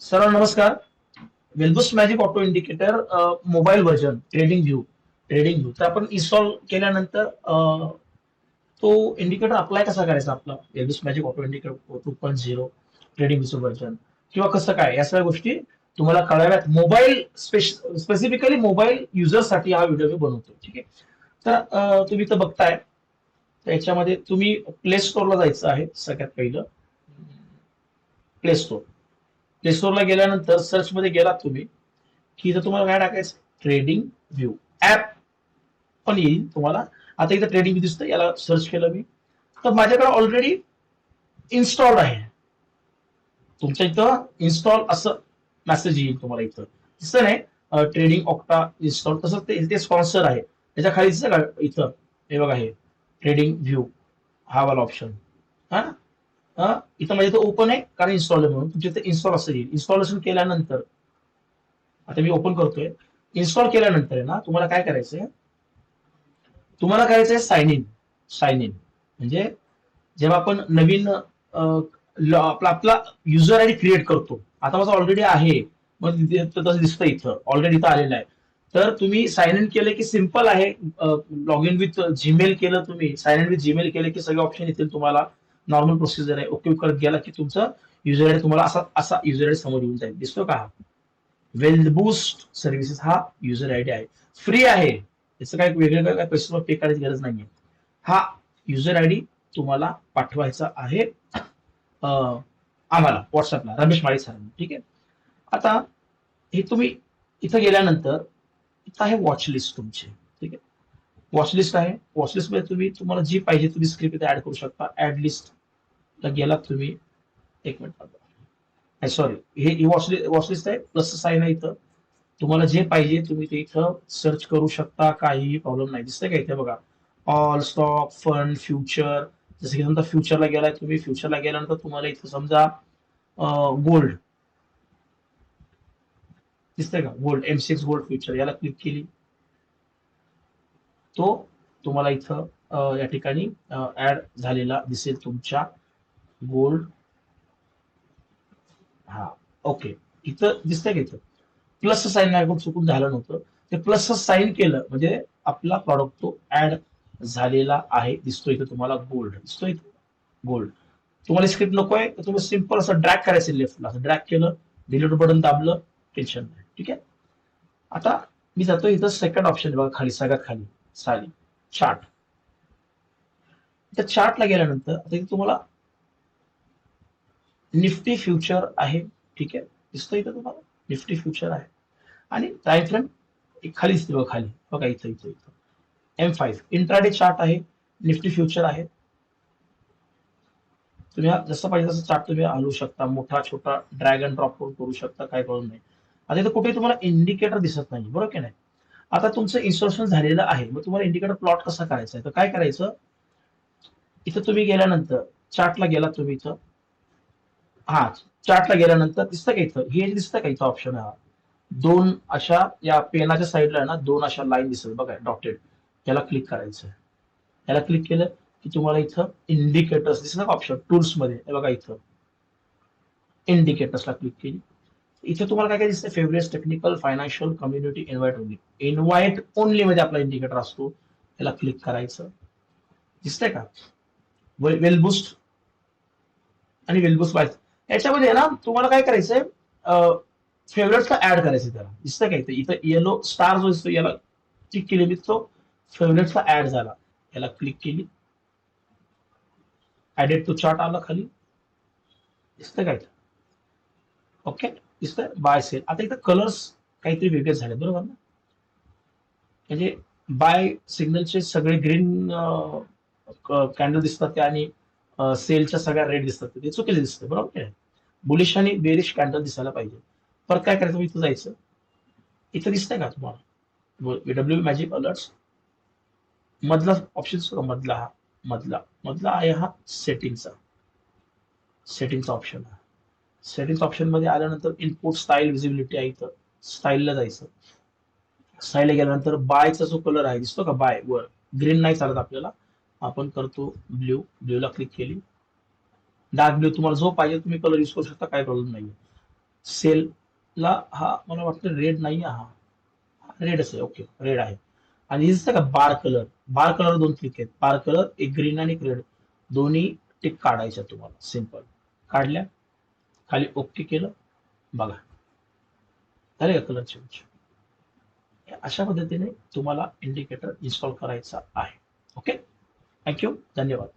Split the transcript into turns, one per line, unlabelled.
Sir नमस्कार. Well boost magic auto indicator mobile version trading view trading view. तर आपण install केल्यानंतर तो इंडिकेटर अप्लाय कसा करायचा आपला? Well boost magic auto indicator two point zero trading व्ह्यूचं version. किंवा कसं काय? या सगळ्या गोष्टी तुम्हाला कळाव्यात. मोबाईल स्पेसिफिकली मोबाईल युजरसाठी हा व्हिडिओ मी बनवतो. ठीक आहे? तर तुम्ही तर बघताय. त्याच्यामध्ये तुम्ही प्ले स्टोअरला जायचं आहे सगळ्यात पहिलं. प्ले स्टोअर प्ले स्टोअरला गेल्यानंतर सर्च मध्ये गेलात तुम्ही की इथं तुम्हाला काय टाकायचं? ट्रेडिंग व्ह्यू ऍप पण येईल तुम्हाला. आता इथं ट्रेडिंग व्ह्यू दिसतं याला सर्च केलं मी. तर माझ्याकडे ऑलरेडी इन्स्टॉल आहे. तुमच्या इथं इन्स्टॉल असं मेसेज येईल तुम्हाला इथं. दिसतं नाही? ट्रेडिंग ऑक्टा इन्स्टॉल तसं ते इथे स्पॉन्सर आहे. त्याच्याखाली दिसतं का इथं? हे बघा हे. ट्रेडिंग व्ह्यू हा वाला ऑप्शन हा, इथं म्हणजे तो ओपन आहे कारण इन्स्टॉल आहे म्हणून. तुमच्या इथे इन्स्टॉल असं येईल. इन्स्टॉलेशन केल्यानंतर आता मी ओपन करतोय. इन्स्टॉल केल्यानंतर आहे ना तुम्हाला काय करायचंय? तुम्हाला करायचंय साइन इन साइन इन म्हणजे जेव्हा आपण नवीन आपला आपला युजर आय डी क्रिएट करतो. आता माझा ऑलरेडी आहे. मग तसं दिसतं इथं. ऑलरेडी इथं आलेलं आहे. तर तुम्ही साइन इन केलं की सिंपल आहे. लॉग इन विथ जीमेल केलं तुम्ही. साइन इन विथ जीमेल केलं की सगळे ऑप्शन येतील तुम्हाला. नॉर्मल प्रोसिजर आहे. ओके करत गेला की तुमचं युजर आयडी तुम्हाला असा असा युजर आयडी समोर येऊन जाईल. दिसतो का? वेल बूस्ट सर्व्हिसेस हा युजर आयडी आहे. फ्री आहे. याचं काय वेगळं काय- पैसे पे करायची गरज नाहीये. हा युजर आयडी तुम्हाला पाठवायचा आहे आम्हाला व्हॉट्सअपला रमेश माळी सरांनी ठीक आहे? आता हे तुम्ही इथं गेल्यानंतर इथं आहे वॉच लिस्ट तुमची. वॉचलिस्ट आहे. वॉचलिस्टमध्ये तुम्ही तुम्हाला जी पाहिजे तुम्ही स्क्रिप्ट इथे ऍड करू शकता. ऍड लिस्ट गेलात तुम्ही. एक मिनिट सॉरी हे वॉच लिस्ट आहे. प्लस साईन आहे इथं. तुम्हाला जे पाहिजे तुम्ही ते इथं सर्च करू शकता. काहीही प्रॉब्लेम नाही. दिसतंय का इथे बघा? ऑल स्टॉक फंड फ्युचर जसं की समजा फ्युचरला गेलाय तुम्ही. फ्युचरला गेल्यानंतर तुम्हाला इथं समजा गोल्ड दिसतंय का? Gold M six gold future याला क्लिक केली. तो तुम्हाला इथं या ठिकाणी ऍड झालेला दिसेल तुमच्या गोल्ड हा ओके इथं दिसतंय का इथं? प्लस साईन ऐकून चुकून झालं नव्हतं. ते प्लस साईन केलं म्हणजे आपला प्रॉडक्ट तो ऍड झालेला आहे. दिसतो इथं तुम्हाला गोल्ड दिसतो इथं गोल्ड तुम्हाला स्क्रिप्ट नकोय तर तुम्ही सिंपल असं ड्रॅग करायचं लेफ्टला असं ड्रॅग केलं डिलीट बटन दाबलं टेन्शन नाही. ठीक आहे? आता मी जातो इथं सेकंड ऑप्शन बघा खाली सगळ्यात खाली. साली चार्ट त्या चार्टला गेल्यानंतर आता तुम्हाला निफ्टी फ्युचर आहे ठीक आहे? दिसतं इथं तुम्हाला? निफ्टी फ्युचर आहे. आणि टाइम फ्रेम खाली दिसते बघा खाली. बघा इथं इथं इथं. एम फाईव्ह इंट्राडे चार्ट आहे निफ्टी फ्युचर आहे. तुम्ही जसं पाहिजे तसं चार्ट तुम्ही हलवू शकता. मोठा छोटा ड्रॅगन ड्रॉप ड्रॉप करू शकता काय कळून नाही. आता इथं कुठेही तुम्हाला इंडिकेटर दिसत नाही बरोबर की नाही? आता तुमचं इन्स्टॉलेशन झालेलं आहे. मग तुम्हाला इंडिकेटर प्लॉट कसा करायचा आहे? तर काय करायचं? इथं तुम्ही गेल्यानंतर चार्टला गेला तुम्ही इथं. हा चार्टला गेल्यानंतर दिसतं का इथं? हे दिसतं का इथं ऑप्शन हा. दोन अशा या पेनाच्या साईडला ना दोन अशा लाईन दिसत बघा डॉटेड याला क्लिक करायचं याला क्लिक केलं की तुम्हाला इथं इंडिकेटर्स दिसत का ऑप्शन टूल्समध्ये. बघा इथं. इंडिकेटर्सला क्लिक केली. इथे तुम्हाला काय काय दिसतं favourite technical financial community invite only invite only मध्ये आपला इंडिकेटर असतो. त्याला क्लिक करायचं. दिसतंय का? वेल बुस्ट आणि वेल बुस्ट वाईज याच्यामध्ये ना तुम्हाला काय करायचंय? फेवरेट्सला ऍड करायचं त्याला. दिसतंय का इथं? इथं येलो स्टार जो दिसतो याला क्लिक केली मी तो फेवरेटला ऍड झाला. याला क्लिक केली. ऍडेड टू चार्ट आला खाली. दिसतंय काय ओके? दिसतंय? Buy sell. आता इथं कलर्स काहीतरी वेगळे झाले बरोबर ना? म्हणजे बाय सिग्नलचे सगळे ग्रीन कॅन्डल दिसतात ते आणि सेलच्या सगळ्या रेड दिसतात ते. चुकीचे दिसतं बरोबर बुलिश आणि बेरिश कॅन्डल दिसायला पाहिजे. परत काय करायचं? इथं जायचं. इथं दिसतंय का तुम्हाला? डब्ल्यू मॅजिक अलर्ट्स मधला ऑप्शन मधला हा मधला. मधला आहे हा सेटिंगचा सेटिंगचा ऑप्शन आहे सेटिंग्स ऑप्शनमध्ये आल्यानंतर इनपुट स्टाईल विजिबिलिटी आहे इथं. स्टाईलला जायचं. स्टाईलला गेल्यानंतर बायचा जो कलर आहे दिसतो का? बाय वर. ग्रीन नाही चालत आपल्याला. आपण करतो ब्ल्यू ब्ल्यूला क्लिक केली. डार्क ब्ल्यू तुम्हाला जो पाहिजे तुम्ही कलर यूज करू शकता काही प्रॉब्लेम नाही सेलला हा मला वाटतं रेड नाही हा. रेड असेल ओके रेड आहे. आणि दिसतं का? बार कलर बार कलर दोन क्लिक आहेत. बार कलर एक ग्रीन आणि एक रेड दोन्ही टिक काढायच्या तुम्हाला. सिंपल काढल्या. खाली ओके केलं बघा. झाले का कलर चेंज अशा पद्धतीने तुम्हाला इंडिकेटर इन्स्टॉल करायचा आहे. ओके थँक्यू धन्यवाद.